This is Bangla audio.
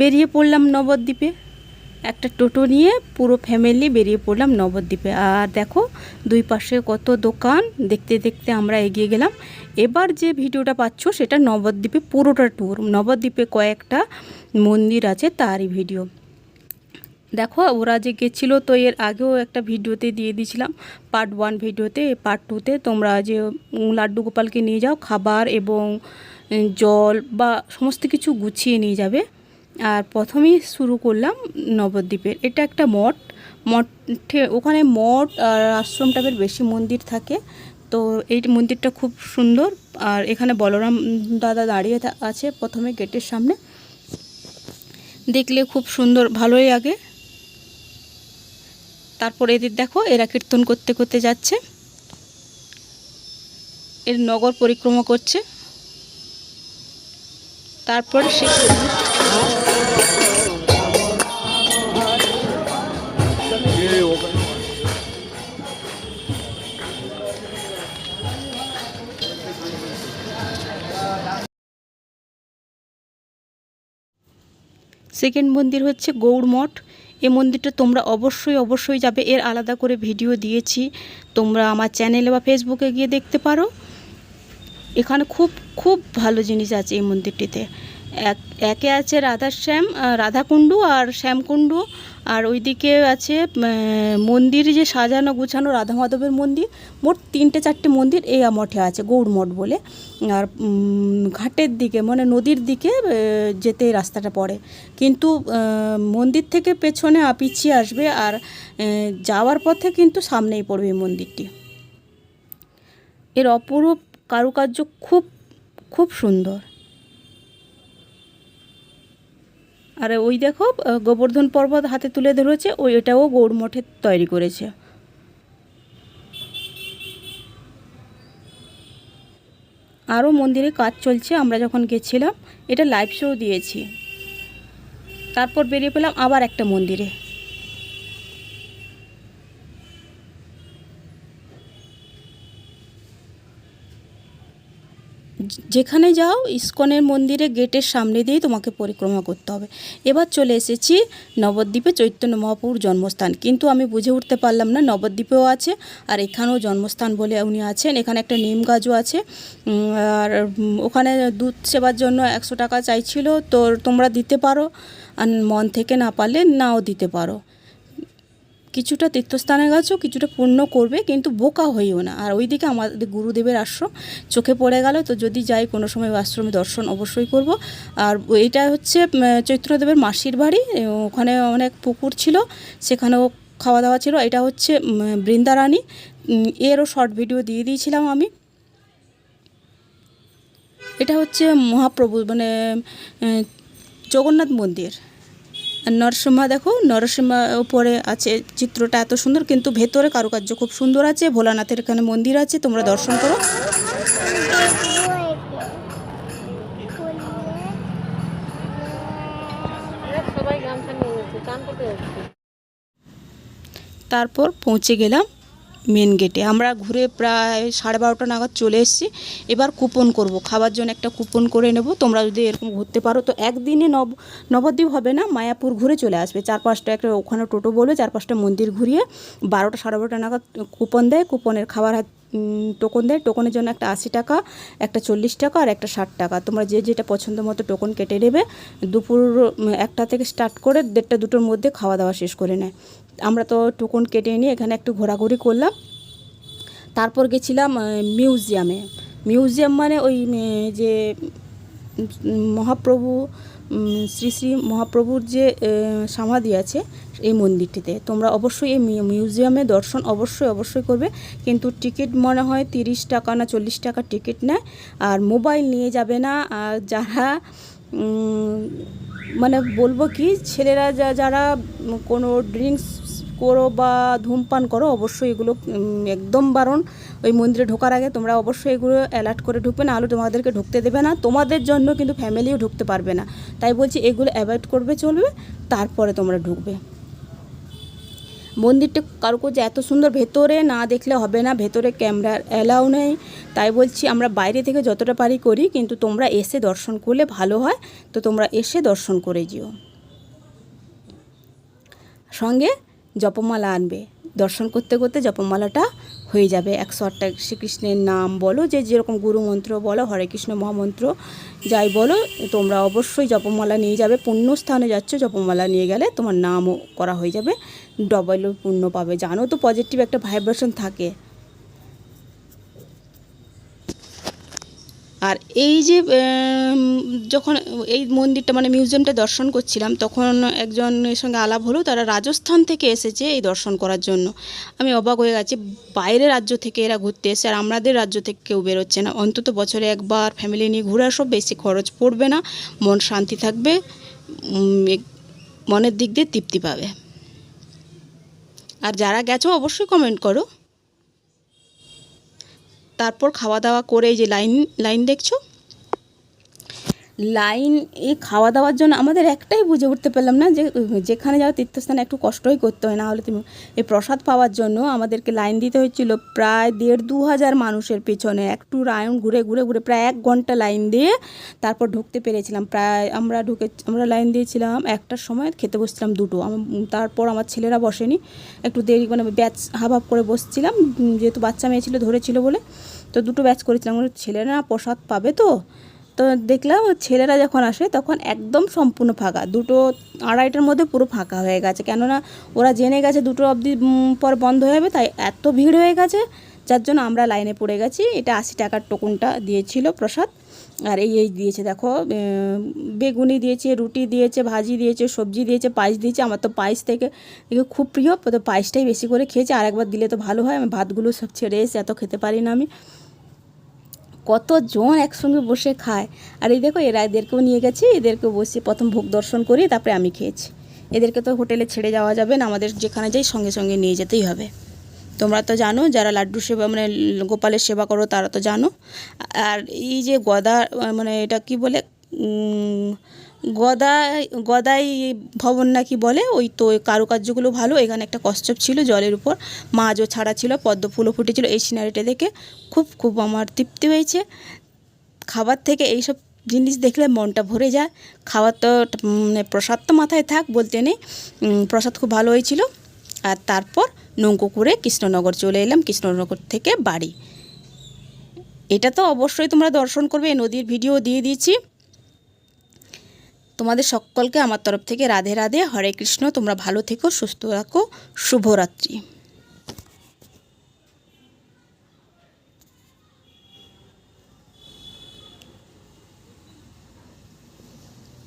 বেরিয়ে পড়লাম নবদ্বীপে। একটা টোটো নিয়ে পুরো ফ্যামিলি বেরিয়ে পড়লাম নবদ্বীপে। আর দেখো, দুই পাশে কত দোকান, দেখতে দেখতে আমরা এগিয়ে গেলাম। এবার যে ভিডিওটা পাচ্ছ, সেটা নবদ্বীপে পুরোটা ট্যুর নবদ্বীপে কয়েকটা মন্দির আছে তারই ভিডিও দেখো, ওরা যে গেছিল, তো এর আগেও একটা ভিডিওতে দিয়ে দিয়েছিলাম পার্ট ওয়ান ভিডিওতে। পার্ট টুতে তোমরা যে লাড্ডু গোপালকে নিয়ে যাও, খাবার এবং জল বা সমস্ত কিছু গুছিয়ে নিয়ে যাবে। আর প্রথমেই শুরু করলাম নবদ্বীপের। এটা একটা মঠ। মঠে ওখানে মঠ আর আশ্রম টাইপের বেশি মন্দির থাকে। তো এই মন্দিরটা খুব সুন্দর। আর এখানে বলরাম দাদা দাঁড়িয়ে আছে প্রথমে গেটের সামনে। দেখলে খুব সুন্দর, ভালোই লাগে। তারপর এদের দেখো, এরা কীর্তন করতে করতে যাচ্ছে। এর নগর পরিক্রমা করছে। তারপর সে সেকেন্ড মন্দির হচ্ছে গৌড় মঠ। এই মন্দিরটা তোমরা অবশ্যই অবশ্যই যাবে। এর আলাদা করে ভিডিও দিয়েছি। তোমরা আমার চ্যানেলে বা ফেসবুকে গিয়ে দেখতে পারো। এখানে খুব খুব ভালো জিনিস আছে এই মন্দিরটিতে। এক, একে আছে রাধাশ্যাম রাধাকুণ্ডু আর শ্যামকুণ্ডু। আর ওইদিকে আছে মন্দির যে সাজানো গুছানো রাধা মাধবের মন্দির, মোট তিনটে চারটে মন্দির এই মঠে আছে, গৌড় মঠ বলে। আর ঘাটের দিকে মানে নদীর দিকে যেতে রাস্তাটা পড়ে। কিন্তু মন্দির থেকে পেছনে পিছিয়ে আসবে আর যাওয়ার পথে কিন্তু সামনেই পড়বে এই মন্দিরটি। এর অপরূপ কারুকার্য খুব খুব সুন্দর। আর ওই দেখো গোবর্ধন পর্বত হাতে তুলে ধরেছে ওই এটাও গৌড় মঠে তৈরি করেছে। আরও মন্দিরে কাজ চলছে, আমরা যখন গেছিলাম, এটা লাইভ শো দিয়েছি। তারপর বেরিয়ে পেলাম আবার একটা মন্দিরে। যেখানে যাও, ইস্কনের মন্দিরে গেটের সামনে দিয়েই তোমাকে পরিক্রমা করতে হবে। এবার চলে এসেছি নবদ্বীপে চৈতন্য মহাপুর জন্মস্থান। কিন্তু আমি বুঝে উঠতে পারলাম না, নবদ্বীপেও আছে আর এখানেও জন্মস্থান বলে উনি আছেন। এখানে একটা নিম গাছও আছে। আর ওখানে দুধ সেবার জন্য একশো টাকা চাইছিল। তো তোমরা দিতে পারো। আর মন থেকে না পারলে নাও দিতে পারো। কিছুটা তীর্থস্থানে গেছো, কিছুটা পূর্ণ করবে, কিন্তু বোকা হইও না। আর ওইদিকে আমাদের গুরুদেবের আশ্রম চোখে পড়ে গেল, তো যদি যাই কোনো সময় আশ্রমে দর্শন অবশ্যই করব। আর এটা হচ্ছে চৈত্রদেবের মাসির বাড়ি ওখানে অনেক পুকুর ছিল, সেখানেও খাওয়া দাওয়া ছিল। এটা হচ্ছে বৃন্দারানী। এরও শর্ট ভিডিও দিয়ে দিয়েছিলাম আমি। এটা হচ্ছে মহাপ্রভু মানে জগন্নাথ মন্দির। নরসিংহা দেখো, নরসিংহা উপরে আছে চিত্রটা এত সুন্দর, কিন্তু ভেতরে কারুকার্য খুব সুন্দর আছে। ভোলানাথের এখানে মন্দির আছে, তোমরা দর্শন করো। তারপর পৌঁছে গেলাম মেন গেটে আমরা ঘুরে প্রায় সাড়ে বারোটা নাগাদ চলে এসেছি। এবার কুপন করব। খাবার জন্য একটা কুপন করে নেব। তোমরা যদি এরকম ঘুরতে পারো, তো একদিনে নব, নবদ্বীপ হবে না, মায়াপুর ঘুরে চলে আসবে। চার পাঁচটা একটা ওখানে টোটো বলবে চার পাঁচটা মন্দির ঘুরিয়ে বারোটা, সাড়ে বারোটা নাগাদ কুপন দেয়। কুপনের খাবার টোকন দেয়। টোকনের জন্য একটা আশি টাকা, একটা চল্লিশ টাকা আর একটা ষাট টাকা। তোমরা যে যেটা পছন্দ মতো টোকন কেটে নেবে। দুপুর একটা থেকে স্টার্ট করে দেড়টা, দুটোর মধ্যে খাওয়া দাওয়া শেষ করে নেয়। আমরা তো টোকন কেটে নিয়ে এখানে একটু ঘোরাঘুরি করলাম। তারপর গেছিলাম মিউজিয়ামে। মিউজিয়াম মানে ওই যে, মহাপ্রভু শ্রী শ্রী মহাপ্রভুর যে সমাধি আছে এই মন্দিরটিতে। তোমরা অবশ্যই এই মিউজিয়ামে দর্শন অবশ্যই অবশ্যই করবে। কিন্তু টিকিট মনে হয় তিরিশ টাকা না চল্লিশ টাকা টিকিট নেয়। আর মোবাইল নিয়ে যাবে না। আর যারা মানে বলব কি, ছেলেরা যা, যারা কোনো ড্রিঙ্কস করো বা ধূমপান করো, অবশ্যই এগুলো একদম বারণ। ওই মন্দিরে ঢোকার আগে তোমরা অবশ্যই এগুলো অ্যালার্ট করে ঢুকবে, না আলো তোমাদেরকে ঢুকতে দেবে না। তোমাদের জন্য কিন্তু ফ্যামিলিও ঢুকতে পারবে না। তাই বলছি এগুলো অ্যাভয়েড করবে, চলবে, তারপরে তোমরা ঢুকবে। মন্দিরটা কারও কারুকার্য এত সুন্দর, ভেতরে না দেখলে হবে না, ভেতরে ক্যামেরার অ্যালাউ নেই। তাই বলছি আমরা বাইরে থেকে যতটা পারি করি, কিন্তু তোমরা এসে দর্শন করলে ভালো হয়। তো তোমরা এসে দর্শন করে যেও। সঙ্গে জপমালা আনবে। দর্শন করতে করতে জপমালাটা হয়ে যাবে। একশো আটটা শ্রীকৃষ্ণের নাম বলো, যে যেরকম গুরু মন্ত্র বলো, হরে কৃষ্ণ মহামন্ত্র যাই বলো, তোমরা অবশ্যই জপমালা নিয়ে যাবে। পুণ্যস্থানে যাচ্ছ, জপমালা নিয়ে গেলে তোমার নামও করা হয়ে যাবে। ডবল পুণ্য পাবে। জানো তো পজিটিভ একটা ভাইব্রেশন থাকে। আর এই যে যখন এই মন্দিরটা মানে মিউজিয়ামটা দর্শন করছিলাম, তখন একজনের সঙ্গে আলাপ হলো, তারা রাজস্থান থেকে এসেছে এই দর্শন করার জন্য। আমি অবাক হয়ে গেছি বাইরের রাজ্য থেকে এরা ঘুরতে এসে আর আমাদের রাজ্য থেকে কেউ বেরোচ্ছে না। অন্তত বছরে একবার ফ্যামিলি নিয়ে ঘুরে আসো বেশি খরচ পড়বে না, মন শান্তি থাকবে মনের দিক দিয়ে তৃপ্তি পাবে। আর যারা গেছো, অবশ্যই কমেন্ট করো। তারপর খাওয়া দাওয়া করে এই যে লাইন লাইন দেখছ? লাইন এই খাওয়া দাওয়ার জন্য আমাদের একটাই বুঝে উঠতে পারলাম না যে, যেখানে যাও তীর্থস্থানে একটু কষ্টই করতে হয়, না হলে তুমি এই প্রসাদ পাওয়ার জন্য আমাদেরকে লাইন দিতে হয়েছিল প্রায় দেড় দু হাজার মানুষের পেছনে। একটু রাউন্ড ঘুরে ঘুরে ঘুরে প্রায় এক ঘণ্টা লাইন দিয়ে তারপর ঢুকতে পেরেছিলাম। প্রায় আমরা ঢুকে, আমরা লাইন দিয়েছিলাম একটার সময় খেতে বসছিলাম দুটো। তারপর আমার ছেলেরা বসেনি। একটু দেরি মানে ব্যাচ হাফ হাফ করে বসছিলাম। যেহেতু বাচ্চা মেয়ে ছিল, ধরেছিল বলে। তো দুটো ব্যাচ করেছিলাম। ছেলেরা প্রসাদ পাবে তো? তো দেখলাম ছেলেরা যখন আসে তখন একদম সম্পূর্ণ ফাঁকা। দুটো আড়াইটার মধ্যে পুরো ফাঁকা হয়ে গেছে। কেননা ওরা জেনে গেছে দুটো অবধি পর বন্ধ হয়ে যাবে, তাই এত ভিড় হয়ে গেছে, যার জন্য আমরা লাইনে পড়ে গেছি। এটা আশি টাকার টোকনটা দিয়েছিল প্রসাদ। আর এই এই দিয়েছে, দেখো বেগুনি দিয়েছে, রুটি দিয়েছে, ভাজি দিয়েছে, সবজি দিয়েছে, পায়েস দিয়েছে। আমার তো পায়েস থেকে খুব প্রিয়, তো পায়েসটাই বেশি করে খেয়েছি। আরেকবার দিলে তো ভালো হয়। আমি ভাতগুলো সব ছেড়ে এসে এত খেতে পারি না আমি। কতজন একসঙ্গে বসে খায়। আর এই দেখো এরা এদেরকেও নিয়ে গেছি এদেরকে বসে প্রথম ভোগ দর্শন করি তারপরে আমি খেয়েছি। এদেরকে তো হোটেলে ছেড়ে যাওয়া যাবে না, আমাদের যেখানে যাই সঙ্গে সঙ্গে নিয়ে যেতেই হবে। তোমরা তো জানো, যারা লাড্ডু সেবা মানে গোপালের সেবা করো, তারা তো জানো। আর এই যে গদা মানে এটা কি বলে গদাই গদাই ভবন নাকি বলে? ওই তো কারুকার্যগুলো ভালো। এখানে একটা কচ্ছপ ছিল জলের উপর। মাছও ছাড়া ছিল, পদ্ম ফুলও ফুটেছিল। এই সিনারিটা দেখে খুব খুব আমার তৃপ্তি হয়েছে। খাবার থেকে এইসব জিনিস দেখলে মনটা ভরে যায়। খাবার তো মানে প্রসাদ তো মাথায় থাক, বলতে নেই। প্রসাদ খুব ভালো হয়েছিল। আর তারপর নৌকো করে কৃষ্ণনগর চলে এলাম, কৃষ্ণনগর থেকে বাড়ি। এটা তো অবশ্যই তোমরা দর্শন করবে নদীর ভিডিও দিয়ে দিয়েছি। তোমাদের সকলকে আমার তরফ থেকে রাধে রাধে। হরে কৃষ্ণ, তোমরা ভালো থেকো, সুস্থ রাখো শুভরাত্রি।